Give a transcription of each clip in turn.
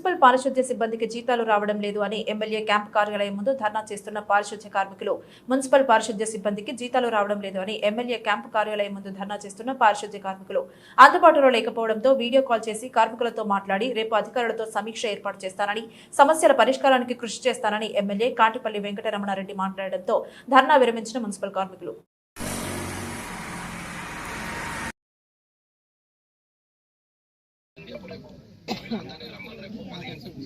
Municipal పారిశుద్ధ్య సిబ్బందికి జీతాలు రావడం లేదు అని ఎమ్మెల్యే క్యాంప్ కార్యాలయం ముందు ధర్నా చేస్తున్న పారిశుద్ధ్య కార్మికులు. మున్సిపల్ పారిశుద్ధ్య సిబ్బందికి జీతాలు రావడం లేదు అని ఎమ్మెల్యే క్యాంప్ కార్యాలయం ముందు ధర్నా చేస్తున్న పారిశుద్ధ్య కార్మికులు. అందుబాటులో లేకపోవడంతో వీడియో కాల్ చేసి కార్మికులతో మాట్లాడి రేపు అధికారులతో సమీక్ష ఏర్పాటు చేస్తానని సమస్యల పరిష్కారానికి కృషి చేస్తానని ఎమ్మెల్యే కాటిపల్లి వెంకటరమణారెడ్డి మాట్లాడడంతో ధర్నా విరమించిన మున్సిపల్ కార్మికులు.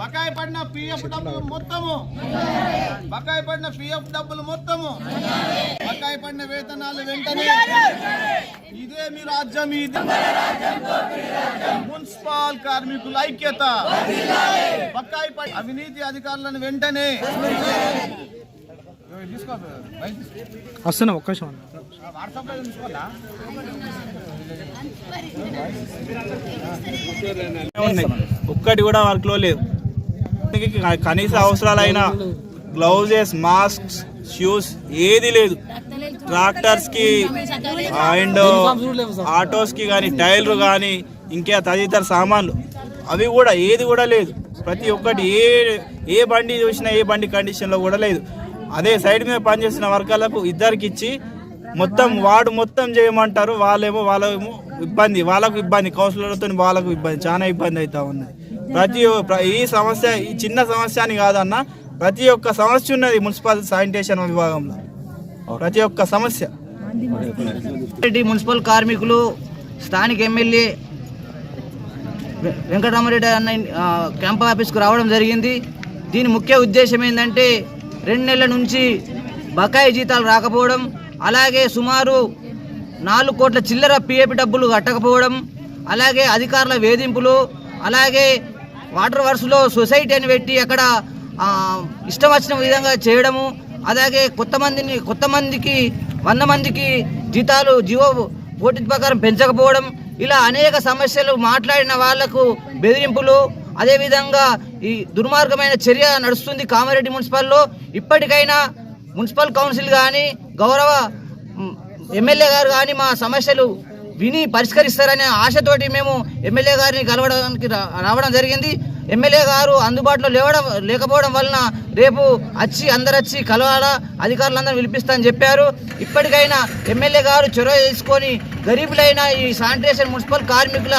బకాయి పడిన పిఎఫ్ డబ్బులు మొత్తము. బకాయి పడిన పిఎఫ్ డబ్బులు మొత్తము. బకాయి పడిన వేతనాలు వెంటనే. ఇదే మీ రాజ్యం ఇది మున్సిపల్ కార్మికుల ఐక్యత. బకాయి అవినీతి అధికారులను వెంటనే. వస్తున్నా ఒక్క నిమిషం. వాట్సాప్లో తీసుకోవాలా? ఒక్కటి కూడా వర్క్లో లేదు. కనీస అవసరాలైన గ్లౌజెస్ మాస్క్స్ షూస్ ఏది లేదు. ట్రాక్టర్స్కి అండ్ ఆటోస్కి కానీ టైర్లు కానీ ఇంకా తదితర సామాన్లు. అవి కూడా ఏది కూడా లేదు. ప్రతి ఒక్కటి ఏ ఏ బండి చూసినా ఏ బండి కండిషన్లో కూడా లేదు. అదే సైడ్ మీద పనిచేసిన వర్గాలకు ఇద్దరికి ఇచ్చి మొత్తం వాడు మొత్తం చేయమంటారు వాళ్ళేమో వాళ్ళేమో ఇబ్బంది వాళ్ళకు ఇబ్బంది కౌన్సిలర్లతో వాళ్ళకు ఇబ్బంది చాలా ఇబ్బంది అవుతా ఉన్నది. ప్రతి ఒ- ఈ సమస్య ఈ చిన్న సమస్య అని కాదన్న ప్రతి ఒక్క సమస్య ఉన్నది మున్సిపల్ శానిటేషన్ విభాగంలో. ప్రతి ఒక్క సమస్య. మున్సిపల్ కార్మికులు స్థానిక ఎమ్మెల్యే వెంకటరామరెడ్డి అన్న క్యాంప్ ఆఫీస్కు రావడం జరిగింది. దీని ముఖ్య ఉద్దేశం ఏంటంటే రెండు నెలల నుంచి బకాయి జీతాలు రాకపోవడం అలాగే సుమారు నాలుగు కోట్ల చిల్లర పిఏపి డబ్బులు కట్టకపోవడం అలాగే అధికారుల వేధింపులు అలాగే వాటర్ వర్క్స్లో సొసైటీ అని పెట్టి అక్కడ ఇష్టం వచ్చిన విధంగా చేయడము అలాగే కొత్త మందిని కొత్త మందికి వంద మందికి జీతాలు జీవో పోటీ ప్రకారం పెంచకపోవడం ఇలా అనేక సమస్యలు మాట్లాడిన వాళ్ళకు బెదిరింపులు అదేవిధంగా ఈ దుర్మార్గమైన చర్య నడుస్తుంది కామారెడ్డి మున్సిపల్లో. ఇప్పటికైనా మున్సిపల్ కౌన్సిల్ కానీ గౌరవ ఎమ్మెల్యే గారు కానీ మా సమస్యలు విని పరిష్కరిస్తారనే ఆశతోటి మేము ఎమ్మెల్యే గారిని కలవడానికి రావడం జరిగింది. ఎమ్మెల్యే గారు అందుబాటులో లేవడం లేకపోవడం వలన రేపు వచ్చి అందరు వచ్చి కలవాలా అధికారులందరూ పిలిపిస్తా అని చెప్పారు. ఇప్పటికైనా ఎమ్మెల్యే గారు చొరవ తీసుకొని గరీబులైన ఈ శానిటేషన్ మున్సిపల్ కార్మికుల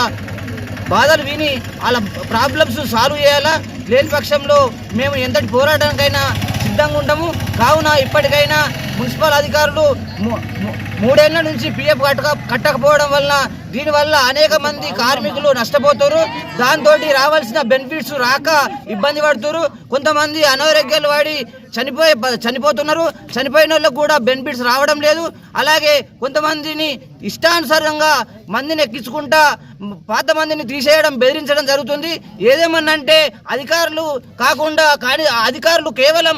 బాధలు విని వాళ్ళ ప్రాబ్లమ్స్ సాల్వ్ చేయాలా? లేని పక్షంలో మేము ఎంతటి పోరాటానికైనా సిద్ధంగా ఉంటాము కావున ఇప్పటికైనా మున్సిపల్ అధికారులు మూడేళ్ళ నుంచి పిఎఫ్ కట్టక కట్టకపోవడం వలన దీనివల్ల అనేక మంది కార్మికులు నష్టపోతారు. దాంతో రావాల్సిన బెనిఫిట్స్ రాక ఇబ్బంది పడుతున్నారు కొంతమంది అనారోగ్యాలు వాడి చనిపోయే ప- చనిపోతున్నారు. చనిపోయిన వాళ్ళకు కూడా బెనిఫిట్స్ రావడం లేదు. అలాగే కొంతమందిని ఇష్టానుసారంగా మందిని ఎక్కించుకుంటా పాత మందిని తీసేయడం బెదిరించడం జరుగుతుంది. ఏదేమన్నంటే అధికారులు కాకుండా కానీ అధికారులు కేవలం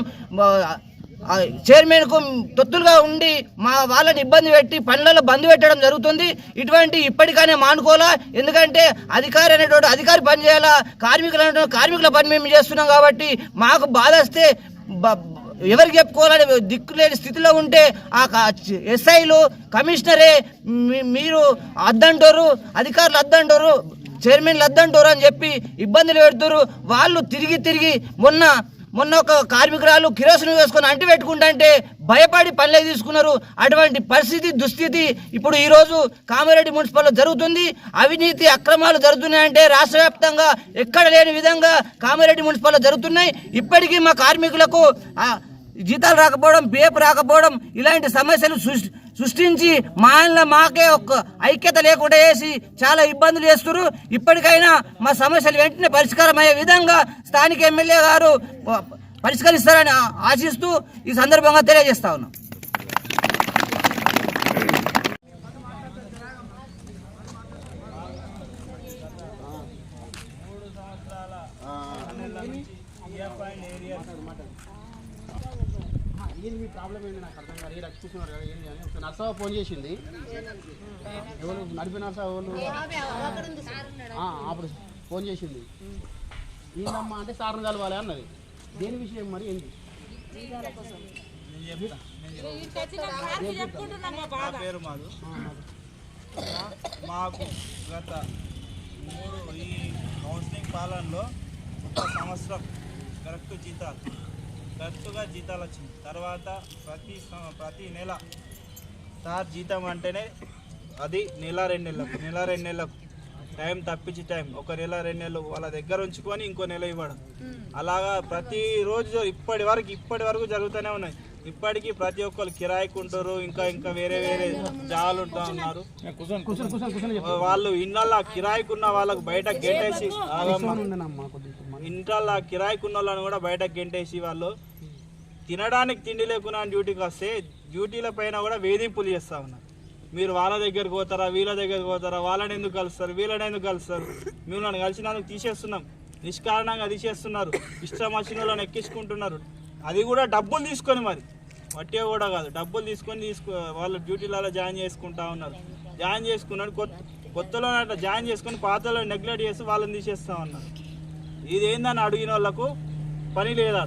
చైర్మన్కు తొత్తులుగా ఉండి మా వాళ్ళని ఇబ్బంది పెట్టి పనులలో బంద్ పెట్టడం జరుగుతుంది. ఇటువంటి ఇప్పటికైనా మానుకోవాలా? ఎందుకంటే అధికారి అనేటువంటి అధికారి పని చేయాలా? కార్మికులు అనేటువంటి కార్మికుల పని మేము చేస్తున్నాం కాబట్టి మాకు బాధ వస్తే ఎవరికి చెప్పుకోవాలని దిక్కు లేని స్థితిలో ఉంటే ఆ ఎస్ఐలు కమిషనరే మీ- మీరు అద్దంటారు అధికారులు అద్దంటారు చైర్మన్లు అద్దంటారు అని చెప్పి ఇబ్బందులు పెడతారు. వాళ్ళు తిరిగి తిరిగి మొన్న మొన్న ఒక కార్మికురాలు కిరోసిన్ వేసుకొని అంటి పెట్టుకుంటుంటే భయపడి పనులే తీసుకున్నారు. అటువంటి పరిస్థితి దుస్థితి ఇప్పుడు ఈరోజు కామారెడ్డి మున్సిపల్లో జరుగుతుంది. అవినీతి అక్రమాలు జరుగుతున్నాయంటే రాష్ట్ర వ్యాప్తంగా ఎక్కడ లేని విధంగా కామారెడ్డి మున్సిపల్లో జరుగుతున్నాయి. ఇప్పటికీ మా కార్మికులకు జీతాలు రాకపోవడం బేపు రాకపోవడం ఇలాంటి సమస్యలు సృష్టి సృష్టించి మాలో మాకే ఒక ఐక్యత లేకుండా చేసి చాలా ఇబ్బందులు చేస్తున్నారు. ఇప్పటికైనా మా సమస్యలు వెంటనే పరిష్కారం అయ్యే విధంగా స్థానిక ఎమ్మెల్యే గారు పరిష్కరిస్తారని ఆశిస్తూ ఈ సందర్భంగా తెలియజేస్తా ఉన్నాం. ఏంది మీ ప్రాబ్లం ఏంది? నాకు అర్థం కాదు ఇక్కడ కూర్చున్నారు కదా ఏంది అని. ఒక నర్సవ ఫోన్ చేసింది. ఎవరు? నడిపి నర్స ఎవరు ఆ, అప్పుడు ఫోన్ చేసింది. ఏందమ్మా అంటే సార్ని కలవాలి అన్నది. దేని విషయం మరి ఏంది? నేను చెప్తా నా పేరు మాకు గత మూడు ఈ కౌన్సిలింగ్ పాలనలో ఒక సంవత్సరం కరెక్ట్ జీతాలు. కరెక్ట్గా జీతాలు వచ్చింది. తర్వాత ప్రతి ప్రతి నెల సార్ జీతం అంటేనే అది నెల రెండు నెలలకు నెల రెండు నెలలకు. టైం తప్పించి టైం ఒక నెల రెండు నెలలు వాళ్ళ దగ్గర ఉంచుకొని ఇంకో నెల ఇవ్వడం. అలాగా ప్రతి రోజు ఇప్పటి వరకు ఇప్పటి వరకు జరుగుతూనే ఉన్నాయి. ఇప్పటికీ ప్రతి ఒక్కరు కిరాయికుంటారు ఇంకా ఇంకా వేరే వేరే జాలు ఉంటూ ఉన్నారు. వాళ్ళు ఇళ్ళల్లో కిరాయికున్న వాళ్ళకు బయట గెంటేసి ఆగమ్మ. ఉండనమ్మా కొద్దిగా ఇంట్లో కిరాయికున్న వాళ్ళని కూడా బయట గెంటేసి వాళ్ళు తినడానికి తిండి లేకున్నా డ్యూటీకి వస్తే డ్యూటీల పైన కూడా వేధింపులు చేస్తూ ఉన్నారు. మీరు వాళ్ళ దగ్గరకు పోతారా వీళ్ళ దగ్గరకు పోతారా వాళ్ళని ఎందుకు కలుస్తారు వీళ్ళని ఎందుకు కలుస్తారు? మిమ్మల్ని కలిసినందుకు తీసేస్తున్నాం. నిష్కారణంగా తీసేస్తున్నారు. ఇష్టం వచ్చిన వాళ్ళని ఎక్కించుకుంటున్నారు. అది కూడా డబ్బులు తీసుకొని మరి. వట్టే కూడా కాదు డబ్బులు తీసుకొని తీసుకు వాళ్ళు డ్యూటీలలో జాయిన్ చేసుకుంటా ఉన్నారు. జాయిన్ చేసుకున్నాడు కొత్త కొత్తలో అట్లా జాయిన్ చేసుకొని పాతలో నెగ్లెక్ట్ చేసి వాళ్ళని తీసేస్తా ఉన్నారు. ఇది ఏందని అడిగిన వాళ్ళకు పని లేదా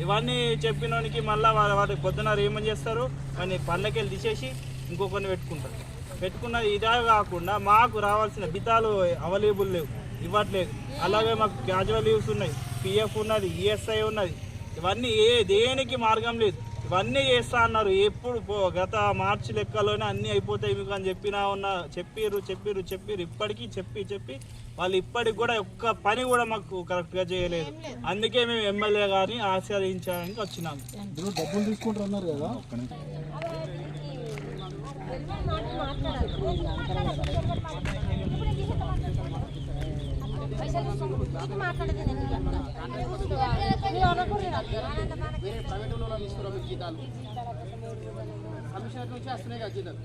ఇవన్నీ చెప్పినోనికి మళ్ళీ వాళ్ళ వాటి పొద్దున ఏమని చేస్తారు. వాడిని పళ్ళకెళ్ళి తీసేసి ఇంకొకరిని పెట్టుకుంటారు. పెట్టుకున్నది ఇదే కాకుండా మాకు రావాల్సిన బితాలు అవైలబుల్ లేవు. ఇవ్వట్లేదు. అలాగే మాకు క్యాజువల్ లీవ్స్ ఉన్నాయి. పిఎఫ్ ఉన్నది ఈఎస్ఐ ఉన్నది. ఇవన్నీ ఏ దేనికి మార్గం లేదు. ఇవన్నీ చేస్తా అన్నారు. ఎప్పుడు పో- గత మార్చి లెక్కలోనే అన్నీ అయిపోతాయి మీకు అని చెప్పినా ఉన్న చెప్పిర్రు చెప్పిర్రు చెప్పిర్రు. ఇప్పటికీ చెప్పి చెప్పి వాళ్ళు ఇప్పటికి కూడా ఒక్క పని కూడా మాకు కరెక్ట్గా చేయలేదు. అందుకే మేము ఎమ్మెల్యే గారిని ఆశ్రయించడానికి వచ్చినాము డబ్బులు తీసుకుంటారు అన్నారు కదా. వేరే ప్రైవేట్ వాళ్ళు తీసుకురా మీకు జీతాలు కమిషనర్ నుంచి వస్తున్నాయి కదా జీతాలు